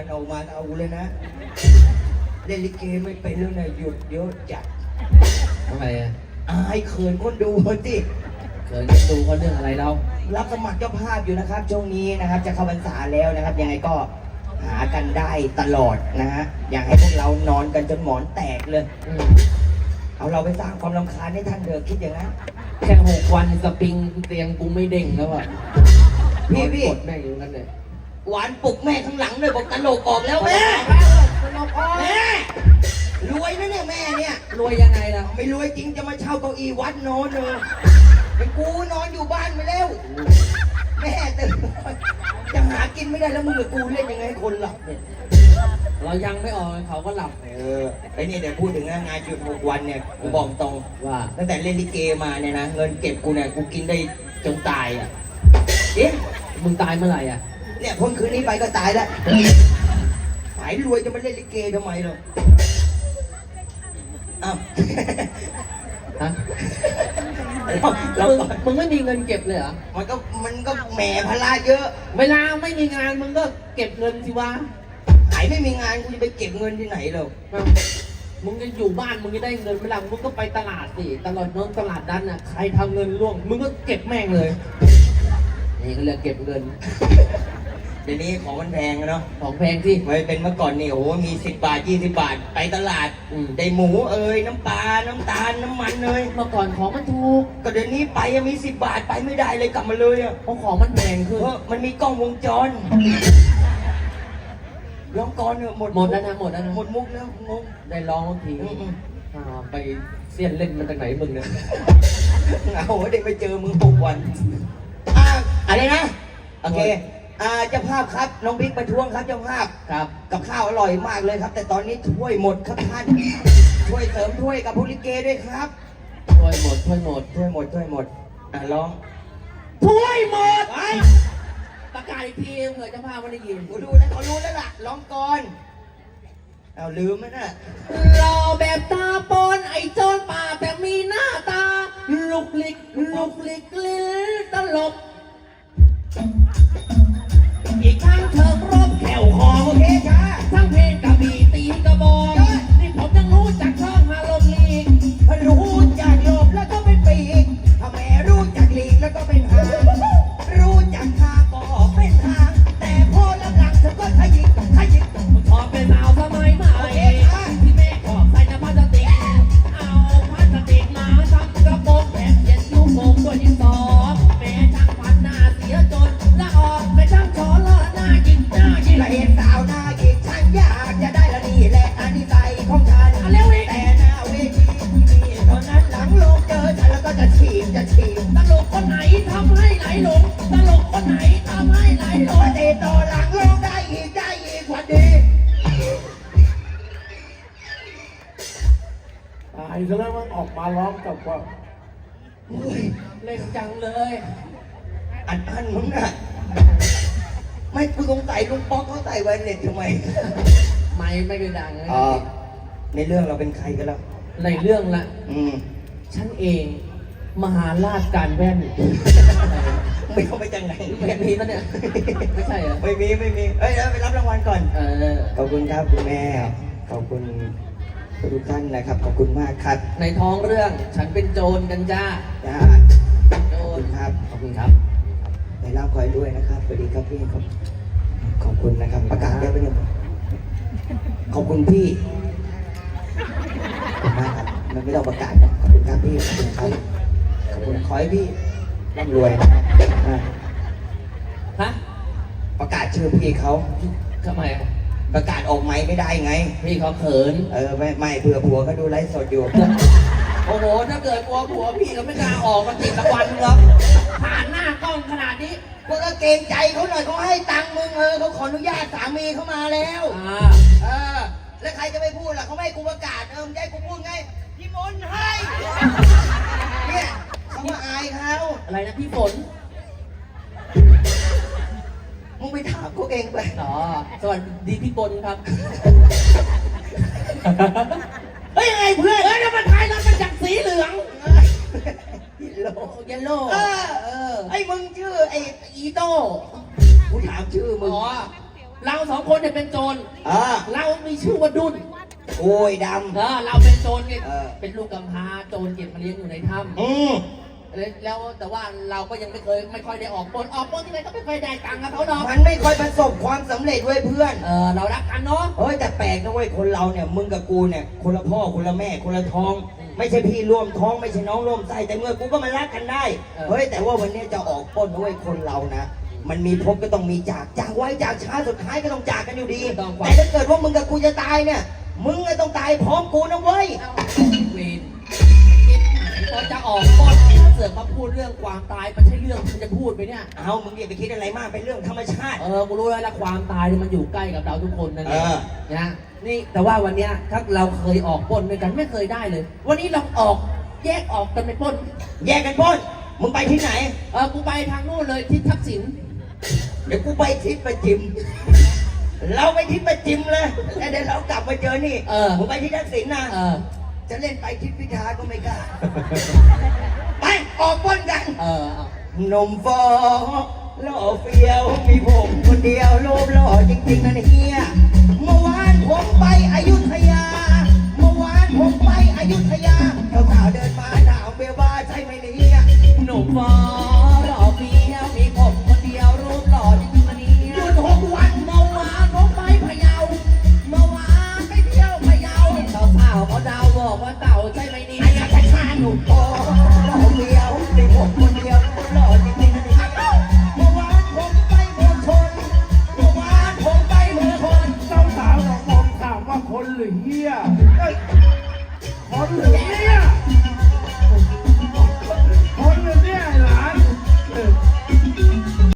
กวันออกมาเอาเลยนะเล่นลิเกไม่เป็นแล้วนะหยุดเยอะจัดทำไมอะอายเขินคนดูสิเขินจะดูเขาเรื่องอะไรเรารับสมัครเจ้าภาพอยู่นะครับช่วงนี้นะครับ จะเข้าพรรษาแล้วนะครับ ยังไงก็หากันได้ตลอดนะฮะอยากให้พวกเรานอนกันจนหมอนแตกเลยอืมเอาเราไปสร้างความรำคาญให้ท่านเถอะคิดอย่างนั้น แค่หกวันสปริงเตียงกูไม่เด้งแล้วอะพี่พี่ กดแม่งอยู่นั่นเลย หวานปลุกแม่ข้างหลังเลยบอกตลกออกแล้วแม่แม่รวยนะเนี่ยแม่เนี่ย รวยยังไงล่ะ ไม่รวยจริงจะมาเช่าเก้าอี้วัดนอนเลยเป็นกูนอนอยู่บ้านไปแล้ว แม่ตื่นจะหากินไม่ได้แล้วมึงกับกูเล่นยังไงให้คนหลับเนี่ยเรายังไม่ออกเขาก็หลับ เออไอ้นี่เดี๋ยวพูดถึงนะงานหยุดหกวันเนี่ยกูบอกตรงว่า ตั้งแต่เล่นลิเกมาเนี่ยนะเงินเก็บกูเนี่ยกูกินได้จนตายอะเอ๊ะมึงตายเมื่อไหร่อะ เนี่ยพ้นคืนนี้ไปก็ตายแล้วหายรวยจะมาเล่นลิเกทำไมหรออ้าวฮะเรามึงมึงไม่มีเงินเก็บเลยเหรอ มันก็มันก็แหมพลาเยอะ เวลาไม่มีงานมึงก็เก็บเงินสิวะหายไม่มีงานกูจะไปเก็บเงินที่ไหนหรอกมึงจะอยู่บ้านมึงจะได้เงินเวลามึงก็ไปตลาดสิตลาดโน้นตลาดนั้นอะใครทำเงินล่วง มึงก็เก็บแม่งเลย นี่ก็เรียกเก็บเงินเดี๋ยวนี้ของมันแพงอะเนาะของแพงที่ ไว้เป็นเมื่อก่อนนี่โอ้โหมีสิบบาทยี่สิบาท ไปตลาดอืม ได้หมูเอ้ยน้ำปลาน้ำตาลน้ำมันเอ้ยเมื่อก่อนของมันถูกก็เดี๋ยวนี้ไปยังมีสิบบาทไปไม่ได้เลยกลับมาเลยอะเพราะของมันแพงขึ้น เพราะมันมีกล้องวงจรร้องก่อนเนอะหมดหมดแล้วนะหมดแล้วนะ หมดมุกแล้วงงได้ร้องทีอืมอ่าไปเสี้ยนเล่นมันจากไหนมึงเนี่ยๆเอาได้ไปเจอมึงหกวันอ่าอะไรนะโอเค อ่าเจ้าภาพครับน้องบิ๊กประท้วงครับเจ้าภาพครับ กับข้าวอร่อยมากเลยครับ แต่ตอนนี้ถ้วยหมดครับท่านช่วยเสริมถ้วยกับผู้ลิเกด้วยครับถ้วยหมดถ้วยหมดถ้วยหมดถ้วยหมดอะร้องถ้วยหมดไปประกาศอีกทีเผื่อเจะพาพไม่ได้ยินกูดูแล้วเขารู้แล้วล่ะร้องก่อนเอาลืมแล้วน่ะรอแบบตาปอนไอ้โจรป่าแต่มีหน้าตาลุกลิกลุกลิกลิ้นตลบ ตายซะแล้วมันออกมาร้องกับว่าโอ้ยเล่นจังเลย อันอันมึงน่ะไม่กูสงสัยลุงป๊อกเขาใส่ไวเน็ตทำไมไม่ไม่เป็นดังเลยอ๋อในเรื่องเราเป็นใครกันแล้ว ในเรื่องละ อืมฉันเอง มหาราชการแว่น ไม่เข้าไปจังไหนไม่มีปะเนี่ย ไม่ใช่เหรอ ไม่มีไม่มีเอ้ยเดี๋ยวไปรับรางวัลก่อน เออ ขอบคุณครับคุณแม่ ขอบคุณ ทุกท่านนะครับขอบคุณมากครับในท้องเรื่องฉันเป็นโจรกันจ้าจ้าโจขอบรคุณครับขอบคุณครับในร่ำคอยด้วยนะครับสวัสดีครับพี่ครับ ขอบคุณนะครับ ประกาศได้ไหมเนี่ยขอบคุณพี่ขอบคุณมากครับมันไม่ต้องประกาศนะขอบคุณครับพี่ขอบคุณครับขอบคุณขอให้พี่ร่ำรวยนะครับอะฮะประกาศชื่อพี่เขาทำไมอะ ประกาศออกไม้ไม่ได้ไง พี่เขาเขิน เออไม่ไม่เผื่อผัวเขาดูไลฟ์สดอยู่ โอ้โห ถ้าเกิดกลัวผัวพี่ก็ไม่กล้าออกมาติดตะวันหรอกผ่านหน้ากล้องขนาดนี้มึงก็เกรงใจเขาหน่อยเขาให้ตังค์มึงเออเขาขออนุญาตสามีเขามาแล้ว อ่าเออ แล้วใครจะไปพูดล่ะเขาไม่ให้กูประกาศเออมึงจะให้กูพูดไงพี่มนต์ให้ เนี่ยเขามาอายเขาอะไรนะพี่ฝนมึง ไปถามเขาเองไป อ๋อสวัสดีพี่ปนครับ เฮ้ยยังไงเพื่อนเอ้ยแล้วมันทายแล้วมันจากสีเหลืองโลโอ้เยลโล่เออเออไอ้มึงชื่อไอ้อีโต้กูถามชื่อมึง อ๋อ เราสองคนเนี่ยเป็นโจรเออเรามีชื่อว่าดุนโอ้ยดเออเราเป็นโจรไงเออ เป็นลูกกำพร้าโจรเก็บมาเลี้ยงอยู่ในถ้ำ อืมำ แล้วแล้วแต่ว่าเราก็ยังไม่เคยไม่ค่อยได้ออกปล้นออกปล้นที่ไหนก็ไม่ค่อยได้ตังค์กับเขาหรอกมันไม่ค่อยประสบความสำเร็จเว้ยเพื่อนเออเรารักกันเนาะเฮ้ยแต่แปลกนะเว้ยคนเราเนี่ยมึงกับกูเนี่ยคนละพ่อคนละแม่คนละท้อง ไม่ใช่พี่ร่วมท้องไม่ใช่น้องร่วมไส้แต่เมื่อกูก็มารักกันได้เฮ้ยแต่ว่าวันนี้จะออกปล้นนะเว้ยคนเรานะมันมีพบก็ต้องมีจากจากไว้จากช้าสุดท้ายก็ต้องจากกันอยู่ดีแต่ถ้าเกิดว่ามึงกับกูจะตายเนี่ยมึงก็ต้องตายพร้อมกูนะเว้ยเอาเวนคิดหายพอจะออกปล้นเสือกมาพูดเรื่องความตายมันใช่เรื่องที่จะพูดไปเนี่ย เอามึงอย่าไปคิดอะไรมากเป็นเรื่องธรรมชาติ เออกูรู้แล้วละความตายเนี่ยมันอยู่ใกล้กับเราทุกคนนั่นเองเออนะนี่แต่ว่าวันเนี้ยถ้าเราเคยออกปล้นด้วยกันไม่เคยได้เลย วันนี้เราออกแยกออกกันไปปล้นแยกกันปล้นมึงไปที่ไหน เออกูไปทางนู้นเลยที่ทักษิณเดี๋ยวกูไปทิศประจิม เราไปทิศประจิมเลยแล้วเดี๋ยวเรากลับมาเจอนี่เออมึงไปที่ทักษิณนะ เออจะเล่นไปทิศพิธาก็ไม่กล้า ไป ออกปล้นกัน เออเอานมฟอหล่อเฟียวมีผมคนเดียวรูปหล่อจริงๆนะเฮีย